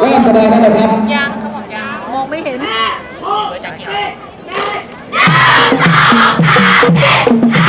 เริ่มแสดงได้เลยครับยังเขาบอกยังมองไม่เห็นเบอร์จากกี่เ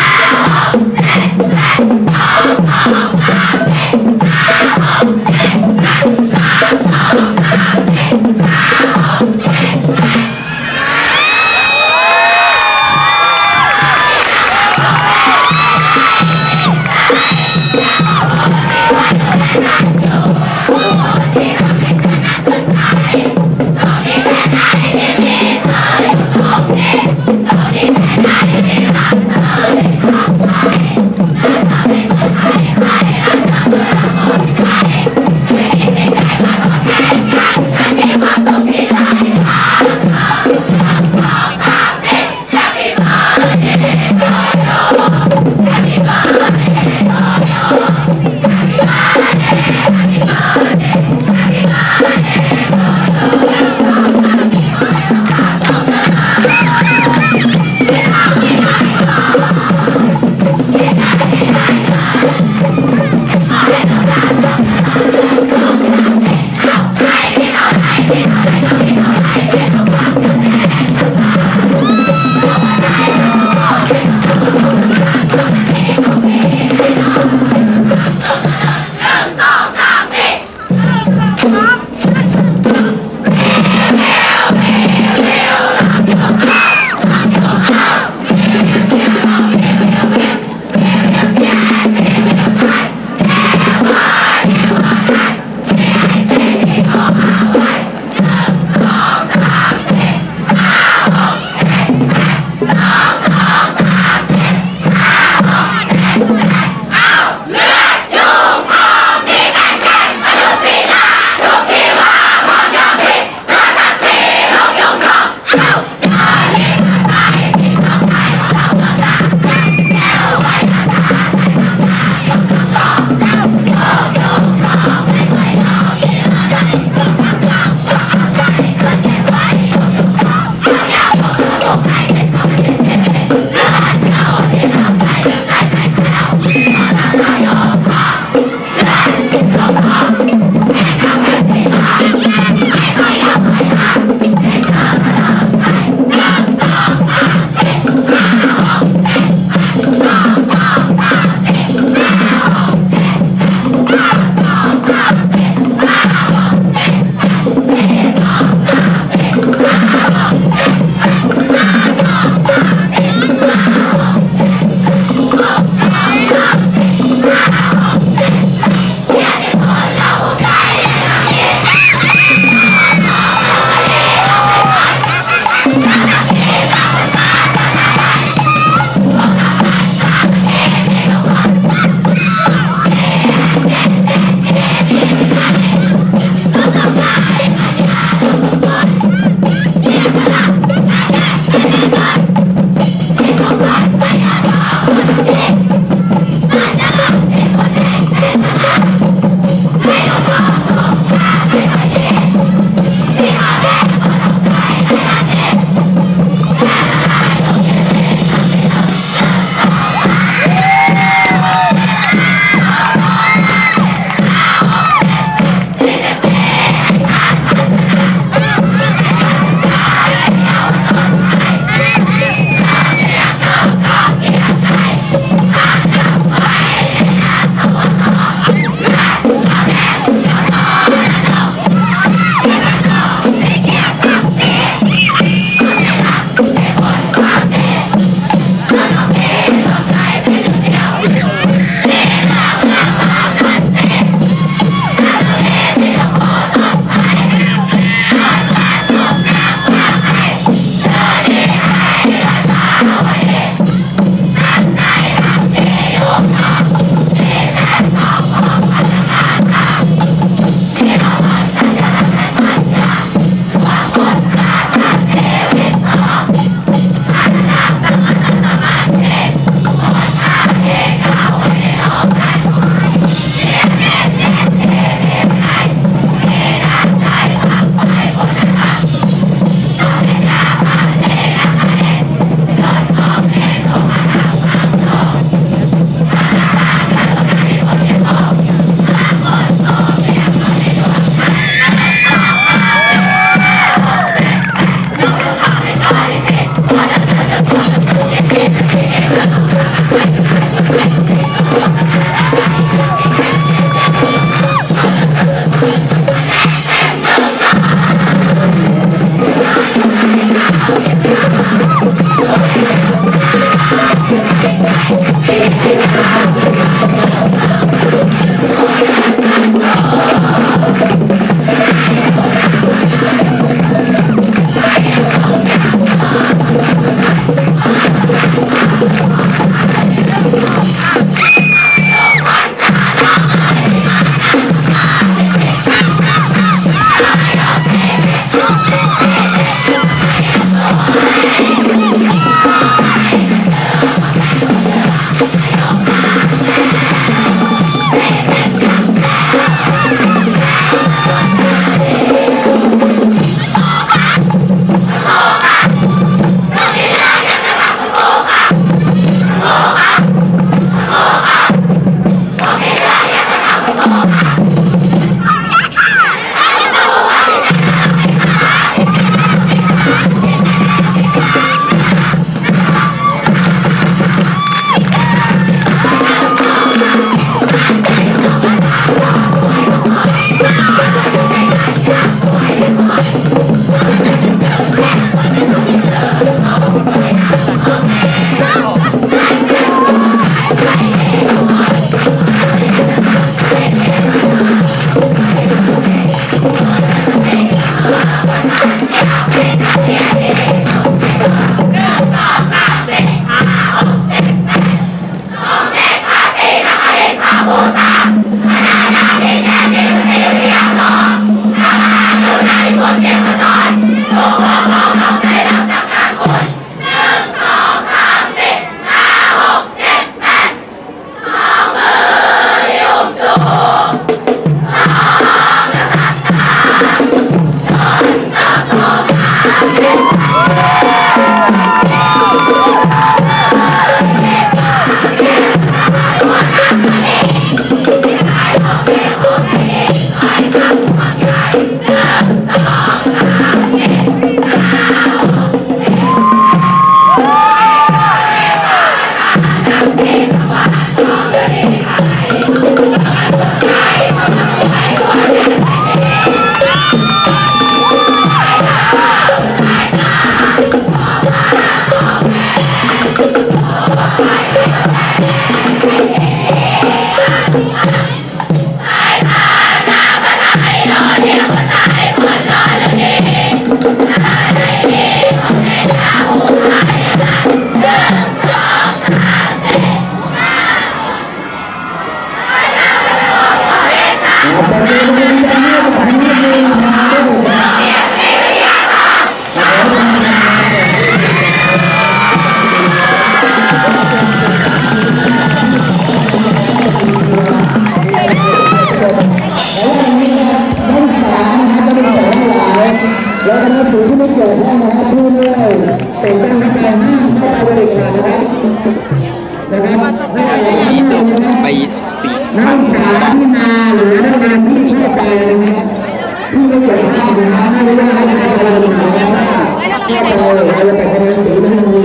Rosa! สีนักศึกษาที่มาหรือนักเรียนที่เข้าไปนะครับที่ไม่เกี่ยวข้องนะครับไม่ได้ให้ใครบริการนะครับว่าเข้าไปเราจะแต่งงานหรือไม่มี